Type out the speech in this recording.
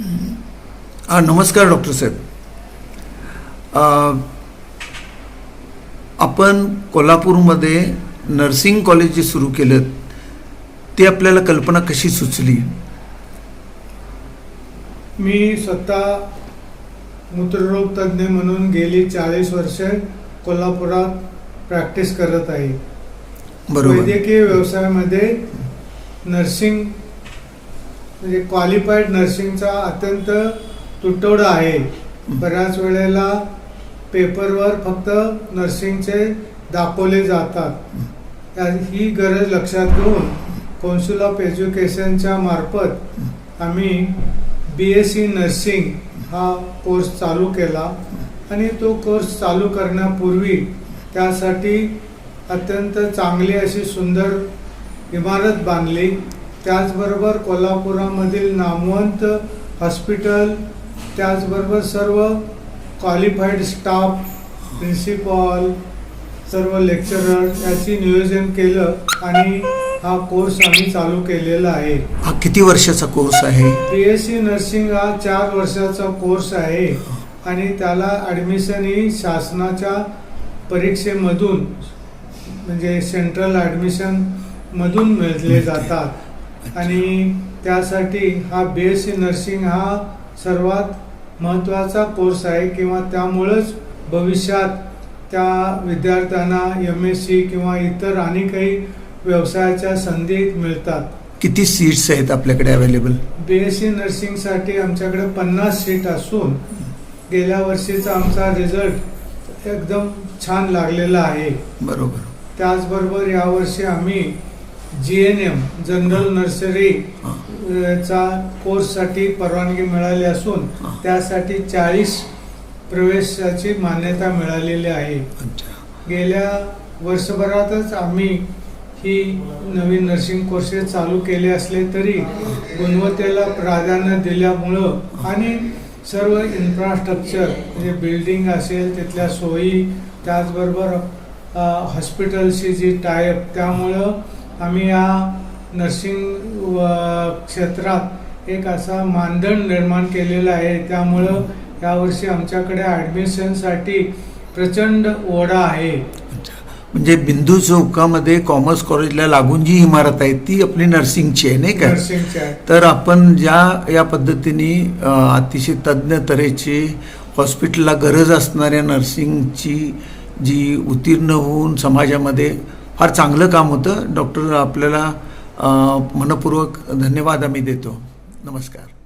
हा नमस्कार डॉक्टर साहेब. आपण कोल्हापूरमध्ये नर्सिंग कॉलेज जे सुरू केलं ते आपल्याला कल्पना कशी सुचली? मी स्वतः मूत्ररोग तज्ज्ञ म्हणून गेली चाळीस वर्ष कोल्हापुरात प्रॅक्टिस करत आहे. वैद्यकीय व्यवसायामध्ये नर्सिंग म्हणजे क्वालिफाईड नर्सिंगचा अत्यंत तुटवडा आहे. बऱ्याच वेळेला पेपरवर फक्त नर्सिंगचे दाखवले जातात. त्या- ही गरज लक्षात घेऊन कौन्सिल ऑफ एज्युकेशनच्या मार्फत आम्ही बी एस सी नर्सिंग हा कोर्स चालू केला. आणि तो कोर्स चालू करण्यापूर्वी त्यासाठी अत्यंत चांगली अशी सुंदर इमारत बांधली. त्याचबरोबर कोल्हापुरामधील नामवंत हॉस्पिटल त्याचबरोबर सर्व क्वालिफाईड स्टाफ प्रिन्सिपॉल सर्व लेक्चरर याची नियोजन केलं आणि हा कोर्स आम्ही चालू केलेला आहे. हा किती वर्षाचा कोर्स आहे? बी एस सी नर्सिंग हा चार वर्षाचा कोर्स आहे आणि त्याला ॲडमिशन ही शासनाच्या परीक्षेमधून म्हणजे सेंट्रल ॲडमिशन मधून मिळले जातात. आणि त्यासाठी हा बी एस सी नर्सिंग हा सर्वात महत्त्वाचा कोर्स आहे किंवा त्यामुळंच भविष्यात त्या विद्यार्थ्यांना एम एस सी किंवा इतर आणि काही व्यवसायाच्या संधी मिळतात. किती सीट्स आहेत आपल्याकडे अवेलेबल बी एस सी नर्सिंगसाठी आमच्याकडे पन्नास सीट असून गेल्या वर्षीचा आमचा रिझल्ट एकदम छान लागलेला आहे. बरोबर. त्याचबरोबर यावर्षी आम्ही G N M general nursery चा कोर्ससाठी परवानगी मिळाली असून. त्यासाठी चाळीस प्रवेशाची मान्यता मिळालेली आहे. गेल्या वर्षभरातच आम्ही ही नवीन नर्सिंग कोर्सेस चालू केले असले तरी गुणवत्तेला प्राधान्य दिल्यामुळं आणि सर्व इन्फ्रास्ट्रक्चर म्हणजे बिल्डिंग असेल तिथल्या सोयी त्याचबरोबर हॉस्पिटलशी जी टायप त्यामुळं आम्ही या नर्सिंग क्षेत्रात एक असा मानदंड निर्माण केलेला आहे. त्यामुळं यावर्षी आमच्याकडे ॲडमिशनसाठी प्रचंड ओढा आहे. म्हणजे बिंदू चौकामध्ये कॉमर्स कॉलेजला लागून जी इमारत आहे ती आपली नर्सिंगची आहे नाही का? तर आपण ज्या या पद्धतीने अतिशय तज्ज्ञ तऱ्हेची हॉस्पिटलला गरज असणाऱ्या नर्सिंगची जी उत्तीर्ण होऊन समाजामध्ये फार चांगलं काम होतं. डॉक्टर आपल्याला मनपूर्वक धन्यवाद आम्ही देतो. नमस्कार.